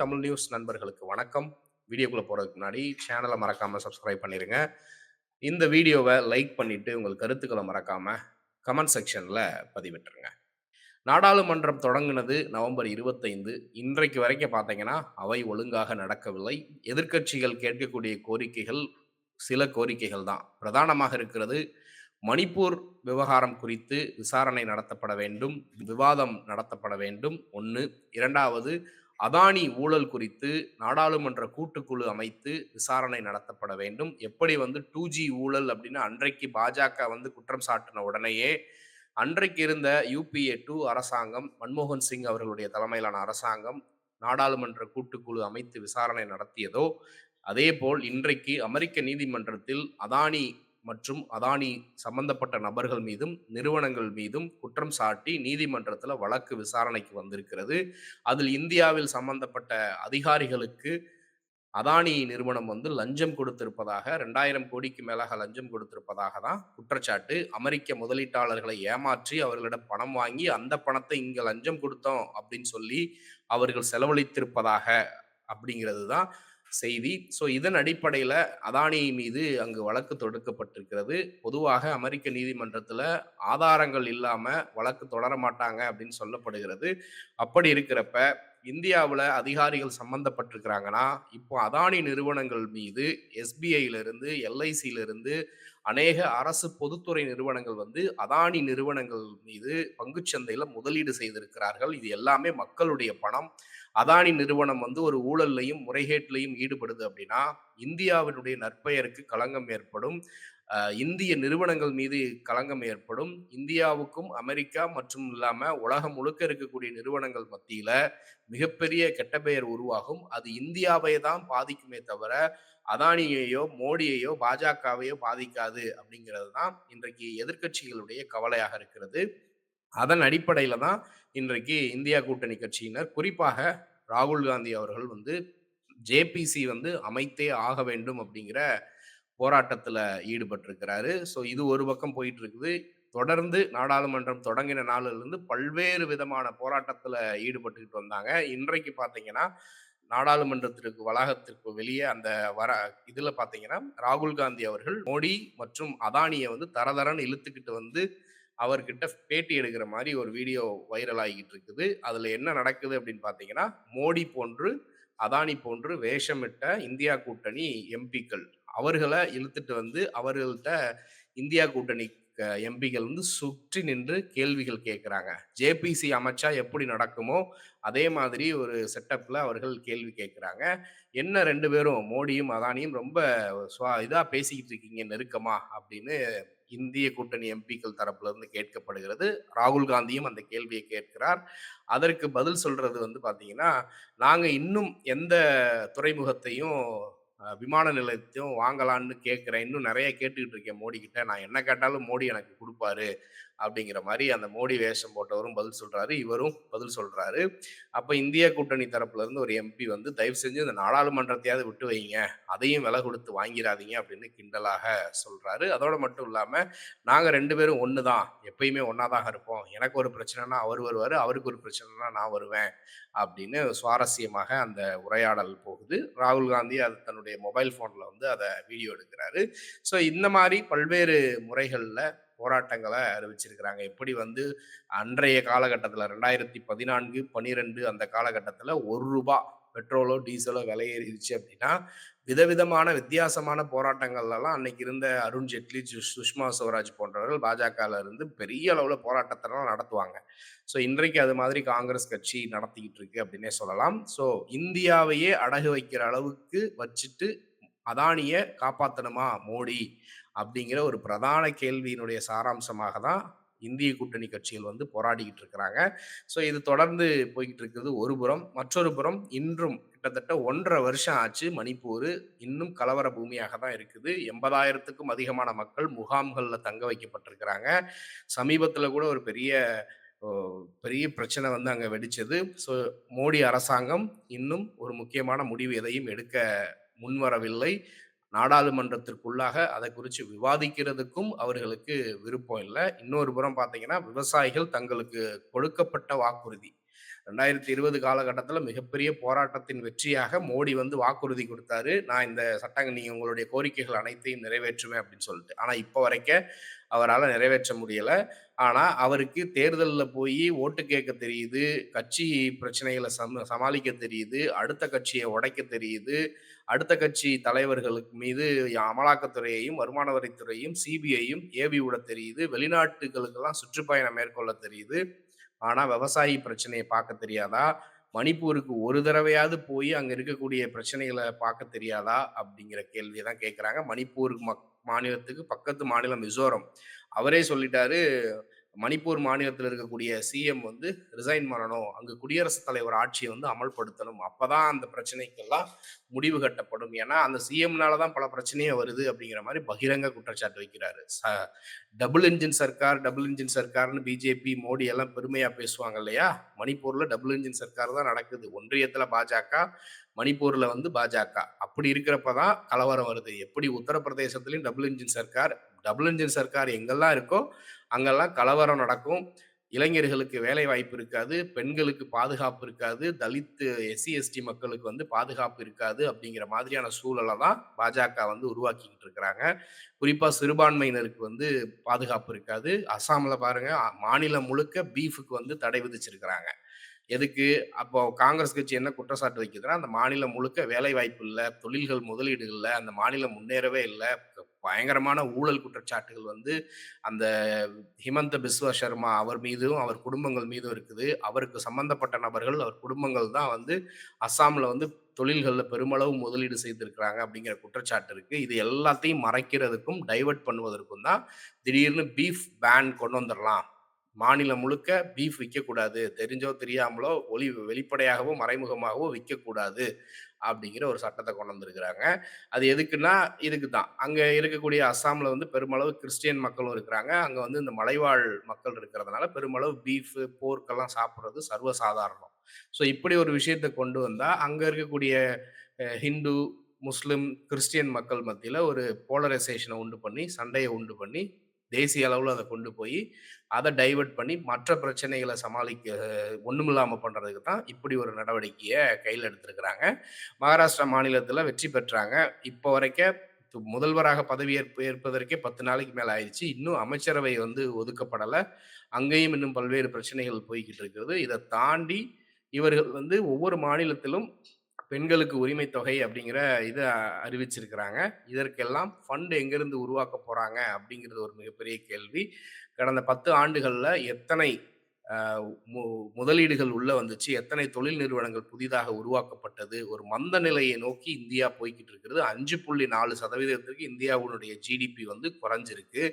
Tamil news நண்பர்களுக்கு வணக்கம். வீடியோக்குள்ளே போகிறதுக்கு முன்னாடி சேனலை மறக்காமல் சப்ஸ்கிரைப் பண்ணிடுங்க இந்த வீடியோவை லைக் பண்ணிவிட்டு உங்கள் கருத்துக்களை மறக்காமல் கமெண்ட் செக்ஷனில் பதிவிட்டுருங்க. நாடாளுமன்றம் தொடங்கினது நவம்பர் இருபத்தைந்து. இன்றைக்கு வரைக்கும் பார்த்தீங்கன்னா அவை ஒழுங்காக நடக்கவில்லை. எதிர்க்கட்சிகள் கேட்கக்கூடிய கோரிக்கைகள் சில கோரிக்கைகள் தான். பிரதானமாக இருக்கிறது மணிப்பூர் விவகாரம் குறித்து விசாரணை நடத்தப்பட வேண்டும் விவாதம் நடத்தப்பட வேண்டும். ஒன்று இரண்டாவது அதானி ஊழல் குறித்து நாடாளுமன்ற கூட்டுக்குழு அமைத்து விசாரணை நடத்தப்பட வேண்டும். எப்படி வந்து டூ ஜி ஊழல் அப்படின்னு அன்றைக்கு பாஜக வந்து குற்றம் சாட்டின உடனேயே அன்றைக்கு இருந்த யூபிஏ டூ அரசாங்கம் மன்மோகன் சிங் அவர்களுடைய தலைமையிலான அரசாங்கம் நாடாளுமன்ற கூட்டுக்குழு அமைத்து விசாரணை நடத்தியதோ அதே போல் இன்றைக்கு அமெரிக்க நீதிமன்றத்தில் அதானி மற்றும் அதானி சம்பந்தப்பட்ட நபர்கள் மீதும் நிறுவனங்கள் மீதும் குற்றம் சாட்டி நீதிமன்றத்தில் வழக்கு விசாரணைக்கு வந்திருக்கிறது. அதில் இந்தியாவில் சம்பந்தப்பட்ட அதிகாரிகளுக்கு அதானி நிறுவனம் வந்து லஞ்சம் கொடுத்திருப்பதாக ரெண்டாயிரம் கோடிக்கு மேலாக லஞ்சம் கொடுத்திருப்பதாக தான் குற்றச்சாட்டு. அமெரிக்க முதலீட்டாளர்களை ஏமாற்றி அவர்களிடம் பணம் வாங்கி அந்த பணத்தை இங்கே லஞ்சம் கொடுத்தோம் அப்படின்னு சொல்லி அவர்கள் செலவழித்திருப்பதாக அப்படிங்கிறது தான் செய்தி. ஸோ இதன் அடிப்படையில் அதானி மீது அங்கு வழக்கு தொடுக்கப்பட்டிருக்கிறது. பொதுவாக அமெரிக்க நீதிமன்றத்தில் ஆதாரங்கள் இல்லாமல் வழக்கு தொடர மாட்டாங்க அப்படின்னு சொல்லப்படுகிறது. அப்படி இருக்கிறப்ப இந்தியாவில் அதிகாரிகள் சம்மந்தப்பட்டிருக்கிறாங்கன்னா இப்போ அதானி நிறுவனங்கள் மீது எஸ்பிஐயிலிருந்து எல்ஐசியிலிருந்து அநேக அரசு பொதுத்துறை நிறுவனங்கள் வந்து அதானி நிறுவனங்கள் மீது பங்குச்சந்தையில் முதலீடு செய்திருக்கிறார்கள். இது எல்லாமே மக்களுடைய பணம். அதானி நிறுவனம் வந்து ஒரு ஊழல்லையும் முறைகேட்டிலையும் ஈடுபடுது அப்படின்னா இந்தியாவினுடைய நற்பெயருக்கு களங்கம் ஏற்படும். இந்திய நிறுவனங்கள் மீது களங்கம் ஏற்படும். இந்தியாவுக்கும் அமெரிக்கா மற்றும் இல்லாம உலகம் முழுக்க இருக்கக்கூடிய நிறுவனங்கள் மத்தியில மிகப்பெரிய கெட்ட பெயர் உருவாகும். அது இந்தியாவை தான் பாதிக்குமே தவிர அதானியையோ மோடியையோ பாஜகவையோ பாதிக்காது அப்படிங்கிறது தான் இன்றைக்கு எதிர்கட்சிகளுடைய கவலையாக இருக்கிறது. அதன் அடிப்படையில தான் இன்றைக்கு இந்தியா கூட்டணி கட்சியினர் குறிப்பாக ராகுல் காந்தி அவர்கள் வந்து ஜேபிசி வந்து அமைத்தே ஆக வேண்டும் அப்படிங்கிற போராட்டத்தில் ஈடுபட்டிருக்கிறாரு. ஸோ இது ஒரு பக்கம் போயிட்டு இருக்குது தொடர்ந்து நாடாளுமன்றம் தொடங்கின நாளிலிருந்து பல்வேறு விதமான போராட்டத்தில் ஈடுபட்டுக்கிட்டு வந்தாங்க. இன்றைக்கு பார்த்தீங்கன்னா நாடாளுமன்றத்திற்கு வளாகத்திற்கு வெளியே அந்த வர இதில் பார்த்தீங்கன்னா ராகுல் காந்தி அவர்கள் மோடி மற்றும் அதானியை வந்து தரதரன்னு இழுத்துக்கிட்டு வந்து அவர்கிட்ட பேட்டி எடுக்கிற மாதிரி ஒரு வீடியோ வைரல் ஆகிட்டு இருக்குது அதில் என்ன நடக்குது அப்படின்னு பார்த்தீங்கன்னா மோடி போன்று அதானி போன்று வேஷமிட்ட இந்தியா கூட்டணி எம்பிக்கள் அவர்களை இழுத்துட்டு வந்து அவர்கள்ட்ட இந்தியா கூட்டணி எம்பிகள் வந்து சுற்றி நின்று கேள்விகள் கேட்குறாங்க. ஜேபிசி அமைச்சா எப்படி நடக்குமோ அதே மாதிரி ஒரு செட்டப்பில் அவர்கள் கேள்வி கேட்குறாங்க. என்ன ரெண்டு பேரும் மோடியும் அதானியும் ரொம்ப இதாக பேசிக்கிட்டு இருக்கீங்க நெருக்கமா? அப்படின்னு இந்திய கூட்டணி எம்பிக்கள் தரப்புல இருந்து கேட்கப்படுகிறது. ராகுல் காந்தியும் அந்த கேள்வியை கேட்கிறார். அதற்கு பதில் சொல்றது வந்து பார்த்தீங்கன்னா நாங்கள் இன்னும் எந்த துறைமுகத்தையும் விமான நிலையத்தையும் வாங்கலான்னு கேட்குறேன். இன்னும் நிறைய கேட்டுக்கிட்டு இருக்கேன் மோடி கிட்ட நான் என்ன கேட்டாலும் மோடி எனக்கு கொடுப்பாரு. அப்படிங்கிற மாதிரி அந்த மோடி வேஷம் போட்டவரும் பதில் சொல்றாரு இவரும் பதில் சொல்றாரு. அப்ப இந்திய கூட்டணி தரப்புல இருந்து ஒரு எம்பி வந்து தயவு செஞ்சு இந்த நாடாளுமன்றத்தையாவது விட்டு வைங்க. அதையும் விலை கொடுத்து வாங்கிடாதீங்க அப்படின்னு கிண்டலாக சொல்றாரு. அதோட மட்டும் இல்லாம நாங்க ரெண்டு பேரும் ஒண்ணுதான். எப்பயுமே ஒன்னாதாக இருப்போம். எனக்கு ஒரு பிரச்சனைனா அவர் வருவாரு அவருக்கு ஒரு பிரச்சனைனா நான் வருவேன் அப்படின்னு சுவாரஸ்யமாக அந்த உரையாடல் போகுது. ராகுல் காந்தி அது தன்னுடைய மொபைல் ஃபோனில் வந்து அதை வீடியோ எடுக்கிறாரு. ஸோ இந்த மாதிரி பல்வேறு முறைகளில் போராட்டங்களை அறிவிச்சிருக்கிறாங்க. எப்படி வந்து அன்றைய காலகட்டத்தில் ரெண்டாயிரத்தி பதினான்கு பனிரெண்டு அந்த காலகட்டத்தில் ஒரு ரூபா பெட்ரோலோ டீசலோ விலையேறிடுச்சு அப்படின்னா விதவிதமான வித்தியாசமான போராட்டங்கள்லாம் அன்னைக்கு இருந்த அருண் ஜேட்லி சுஷ்மா ஸ்வராஜ் போன்றவர்கள் பாஜகவில் இருந்து பெரிய அளவில் போராட்டத்தெல்லாம் நடத்துவாங்க. ஸோ இன்றைக்கு அது மாதிரி காங்கிரஸ் கட்சி நடத்திக்கிட்டு இருக்கு அப்படின்னே சொல்லலாம். ஸோ இந்தியாவையே அடகு வைக்கிற அளவுக்கு வச்சுட்டு அதானியை காப்பாற்றணுமா மோடி? அப்படிங்கிற ஒரு பிரதான கேள்வியினுடைய சாராம்சமாக தான் இந்திய கூட்டணி கட்சிகள் வந்து போராடிக்கிட்டு இருக்கிறாங்க. ஸோ இது தொடர்ந்து போய்கிட்டு இருக்குது ஒரு புறம். மற்றொரு புறம் இன்றும் கிட்டத்தட்ட ஒன்றரை வருஷம் ஆச்சு மணிப்பூர் இன்னும் கலவர பூமியாக தான் இருக்குது. எண்பதாயிரத்துக்கும் அதிகமான மக்கள் முகாம்களில் தங்க வைக்கப்பட்டிருக்கிறாங்க. சமீபத்தில் கூட ஒரு பெரிய பெரிய பிரச்சனை வந்து அங்கே வெடிச்சது. ஸோ மோடி அரசாங்கம் இன்னும் ஒரு முக்கியமான முடிவு எதையும் எடுக்க முன்வரவில்லை. நாடாளுமன்றத்திற்குள்ளாக அதை குறித்து விவாதிக்கிறதுக்கும் அவர்களுக்கு விருப்பம் இல்லை. இன்னொரு புறம் பார்த்தீங்கன்னா விவசாயிகள் தங்களுக்கு கொடுக்கப்பட்ட வாக்குறுதி. ரெண்டாயிரத்து இருபது காலகட்டத்தில் மிகப்பெரிய போராட்டத்தின் வெற்றியாக மோடி வந்து வாக்குறுதி கொடுத்தாரு நான் இந்த சட்டங்கள் நீங்கள் உங்களுடைய கோரிக்கைகள் அனைத்தையும் நிறைவேற்றுவேன் அப்படின்னு சொல்லிட்டு. ஆனால் இப்போ வரைக்கும் அவரால் நிறைவேற்ற முடியலை ஆனால் அவருக்கு தேர்தலில் போய் ஓட்டு கேட்க தெரியுது. கட்சி பிரச்சனைகளை சம சமாளிக்க தெரியுது. அடுத்த கட்சியை உடைக்க தெரியுது. அடுத்த கட்சி தலைவர்களுக்கு மீது அமலாக்கத்துறையையும், வருமான வரித்துறையும், சிபிஐயும் ஏவி விட தெரியுது. வெளிநாட்டுகளுக்கெல்லாம் சுற்றுப்பயணம் மேற்கொள்ள தெரியுது. ஆனால் விவசாயி பிரச்சனையை பார்க்க தெரியாதா? மணிப்பூருக்கு ஒரு தடவையாவது போய் அங்கே இருக்கக்கூடிய பிரச்சனைகளை பார்க்க தெரியாதா? அப்படிங்கிற கேள்வியை தான் கேட்குறாங்க மணிப்பூர் மக் மாநிலத்துக்கு பக்கத்து மாநிலம் மிசோரம். அவரே சொல்லிட்டாரு, மணிப்பூர் மாநிலத்தில் இருக்கக்கூடிய சிஎம் வந்து ரிசைன் பண்ணணும். அங்கு குடியரசுத் தலைவர் ஆட்சியை வந்து அமல்படுத்தணும். அப்பதான் அந்த பிரச்சனைக்கெல்லாம் முடிவு கட்டப்படும். ஏன்னா, அந்த சிஎம்னால தான் பல பிரச்சனையே வருது அப்படிங்கிற மாதிரி பகிரங்க குற்றச்சாட்டு வைக்கிறாரு. ச டபுள் இன்ஜின் சர்க்கார், டபுள் இன்ஜின் சர்க்கார்னு பிஜேபி, மோடி எல்லாம் பெருமையா பேசுவாங்க இல்லையா? மணிப்பூர்ல டபுள் இன்ஜின் சர்க்கார் தான் நடக்குது. ஒன்றியத்தில் பாஜக, மணிப்பூர்ல வந்து பாஜக. அப்படி இருக்கிறப்ப தான் கலவரம் வருது. எப்படி உத்தரப்பிரதேசத்திலயும் டபுள் இன்ஜின் சர்க்கார், டபுள் இன்ஜின் சர்க்கார் எங்கெல்லாம் இருக்கோ, அங்கெல்லாம் கலவரம் நடக்கும். இளைஞர்களுக்கு வேலை வாய்ப்பு இருக்காது. பெண்களுக்கு பாதுகாப்பு இருக்காது. தலித்து எஸ்சி, எஸ்டி மக்களுக்கு வந்து பாதுகாப்பு இருக்காது. அப்படிங்கிற மாதிரியான சூழலை தான் பாஜக வந்து உருவாக்கிக்கிட்டு இருக்கிறாங்க. குறிப்பாக சிறுபான்மையினருக்கு வந்து பாதுகாப்பு இருக்காது. அசாமில் பாருங்க, மாநிலம் முழுக்க பீஃபுக்கு வந்து தடை விதிச்சிருக்கிறாங்க. எதுக்கு? அப்போ காங்கிரஸ் கட்சி என்ன குற்றச்சாட்டு வைக்குதுன்னா, அந்த மாநிலம் முழுக்க வேலை வாய்ப்பு இல்லை தொழில்கள் முதலீடு இல்லை அந்த மாநிலம் முன்னேறவே இல்லை பயங்கரமான ஊழல் குற்றச்சாட்டுகள் வந்து அந்த ஹிமந்த பிஸ்வா சர்மா அவர் மீதும், அவர் குடும்பங்கள் மீதும் இருக்குது. அவருக்கு சம்பந்தப்பட்ட நபர்கள், அவர் குடும்பங்கள் தான் வந்து அஸ்ஸாமில் வந்து தொழில்களில் பெருமளவு முதலீடு செய்திருக்கிறாங்க அப்படிங்கிற குற்றச்சாட்டு இருக்குது இது எல்லாத்தையும் மறைக்கிறதுக்கும், டைவர்ட் பண்ணுவதற்கும் தான் திடீர்னு பீஃப் பேன் கொண்டு வந்துடலாம் மாநிலம் முழுக்க பீஃப் விற்கக்கூடாது தெரிஞ்சோ தெரியாமலோ ஒளி வெளிப்படையாகவோ, மறைமுகமாகவோ விற்கக்கூடாது அப்படிங்கிற ஒரு சட்டத்தை கொண்டு வந்திருக்கிறாங்க. அது எதுக்குன்னா, இதுக்கு தான். அங்கே இருக்கக்கூடிய அஸ்ஸாமில் வந்து பெருமளவு கிறிஸ்டியன் மக்களும் இருக்கிறாங்க. அங்கே வந்து இந்த மலைவாழ் மக்கள் இருக்கிறதுனால பெருமளவு பீஃபு போர்க்கெல்லாம் சாப்பிட்றது சர்வசாதாரணம். ஸோ இப்படி ஒரு விஷயத்தை கொண்டு வந்தால் அங்கே இருக்கக்கூடிய ஹிந்து, முஸ்லிம், கிறிஸ்டியன் மக்கள் மத்தியில் ஒரு போலரைசேஷனை உண்டு பண்ணி, சண்டையை உண்டு பண்ணி, தேசிய அளவில் அதை கொண்டு போய் அதை டைவர்ட் பண்ணி மற்ற பிரச்சனைகளை சமாளிக்க ஒன்றுமில்லாமல் பண்ணுறதுக்கு தான் இப்படி ஒரு நடவடிக்கையை கையில் எடுத்திருக்கிறாங்க. மகாராஷ்டிரா மாநிலத்தில் வெற்றி பெற்றாங்க. இப்போ வரைக்கும் முதல்வராக பதவியேற்பு ஏற்பதற்கே 10 நாளைக்கு மேலே ஆயிடுச்சு இன்னும் அமைச்சரவை வந்து ஒதுக்கப்படலை அங்கேயும் இன்னும் பல்வேறு பிரச்சனைகள் போய்கிட்டு இருக்கிறது. இதை தாண்டி இவர்கள் வந்து ஒவ்வொரு மாநிலத்திலும் பெண்களுக்கு உரிமை தொகை அப்படிங்கிற இதை அறிவிச்சிருக்கிறாங்க. இதற்கெல்லாம் ஃபண்ட் எங்கேருந்து உருவாக்க போகிறாங்க அப்படிங்கிறது ஒரு மிகப்பெரிய கேள்வி. கடந்த பத்து ஆண்டுகளில் எத்தனை முதலீடுகள் உள்ள வந்துச்சு? எத்தனை தொழில் நிறுவனங்கள் புதிதாக உருவாக்கப்பட்டது? ஒரு மந்த நிலையை நோக்கி இந்தியா போய்கிட்டு இருக்கிறது. 5.4% இந்தியாவினுடைய ஜிடிபி வந்து குறைஞ்சிருக்கு.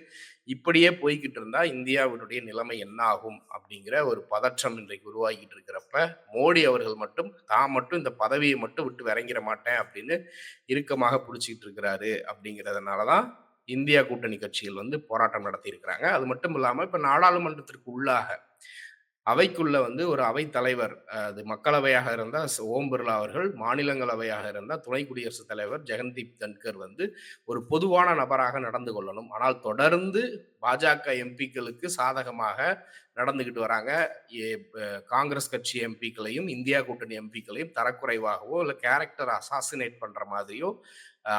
இப்படியே போய்கிட்டு இருந்தா இந்தியாவினுடைய நிலைமை என்ன ஆகும்? அப்படிங்கிற ஒரு பதற்றம் இன்றைக்கு உருவாகிட்டு இருக்கிறப்ப, மோடி அவர்கள் மட்டும் தான் மட்டும் இந்த பதவியை மட்டும் விட்டு இறங்கிட மாட்டேன் அப்படின்னு இறுக்கமாக பிடிச்சிக்கிட்டு இருக்கிறாரு. அப்படிங்கிறதுனால தான் இந்தியா கூட்டணி கட்சிகள் வந்து போராட்டம் நடத்தியிருக்கிறாங்க. அது மட்டும் இல்லாமல் இப்போ நாடாளுமன்றத்திற்கு உள்ளாக அவைக்குள்ள வந்து ஒரு அவை தலைவர், அது மக்களவையாக இருந்தால் ஓம் பிர்லா அவர்கள், மாநிலங்களவையாக இருந்தால் துணை குடியரசுத் தலைவர் ஜெகன்தீப் தன்கர் வந்து ஒரு பொதுவான நபராக நடந்து கொள்ளணும். ஆனால் தொடர்ந்து பாஜக எம்பிக்களுக்கு சாதகமாக நடந்துக்கிட்டு வராங்க. காங்கிரஸ் கட்சி எம்பிக்களையும், இந்தியா கூட்டணி எம்பிக்களையும் தரக்குறைவாகவோ, இல்லை கேரக்டர் அசாசினேட் பண்ணுற மாதிரியோ,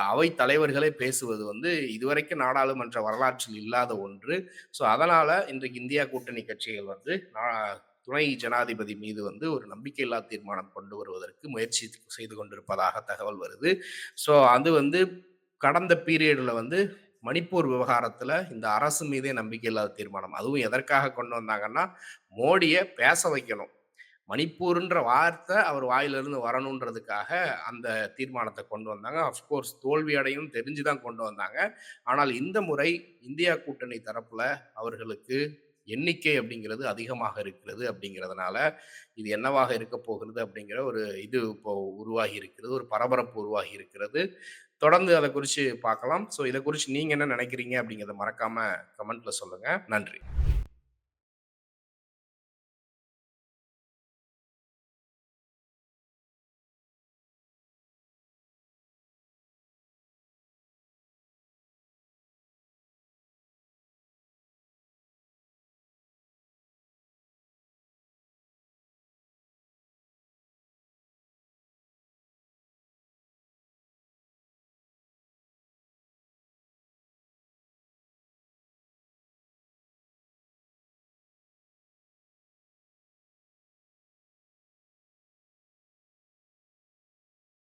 அவை தலைவர்களே பேசுவது வந்து இதுவரைக்கும் நாடாளுமன்ற வரலாற்றில் இல்லாத ஒன்று. ஸோ அதனால இன்றைக்கு இந்தியா கூட்டணி கட்சிகள் வந்து துணை ஜனாதிபதி மீது வந்து ஒரு நம்பிக்கையில்லா தீர்மானம் கொண்டு வருவதற்கு முயற்சி செய்து கொண்டிருப்பதாக தகவல் வருது. ஸோ அது வந்து கடந்த பீரியடில் வந்து மணிப்பூர் விவகாரத்தில் இந்த அரசு மீதே நம்பிக்கையில்லாத தீர்மானம். அதுவும் எதற்காக கொண்டு வந்தாங்கன்னா, மோடியை பேச வைக்கணும். மணிப்பூர்ன்ற வார்த்தை அவர் வாயிலிருந்து வரணுன்றதுக்காக அந்த தீர்மானத்தை கொண்டு வந்தாங்க. அஃப்கோர்ஸ் தோல்வி அடையும்னு தெரிஞ்சு தான் கொண்டு வந்தாங்க. ஆனால் இந்த முறை இந்தியா கூட்டணி தரப்புல அவர்களுக்கு எண்ணிக்கை அப்படிங்கிறது அதிகமாக இருக்கிறது அப்படிங்கிறதுனால, இது என்னவாக இருக்க போகிறது அப்படிங்கிற ஒரு இது இப்போ உருவாகி இருக்கிறது. ஒரு பரபரப்பு உருவாகி இருக்கிறது. தொடர்ந்து அதை குறித்து பார்க்கலாம். ஸோ இதை குறித்து நீங்கள் என்ன நினைக்கிறீங்க அப்படிங்கிறத மறக்காமல் கமெண்ட்டில் சொல்லுங்கள் நன்றி.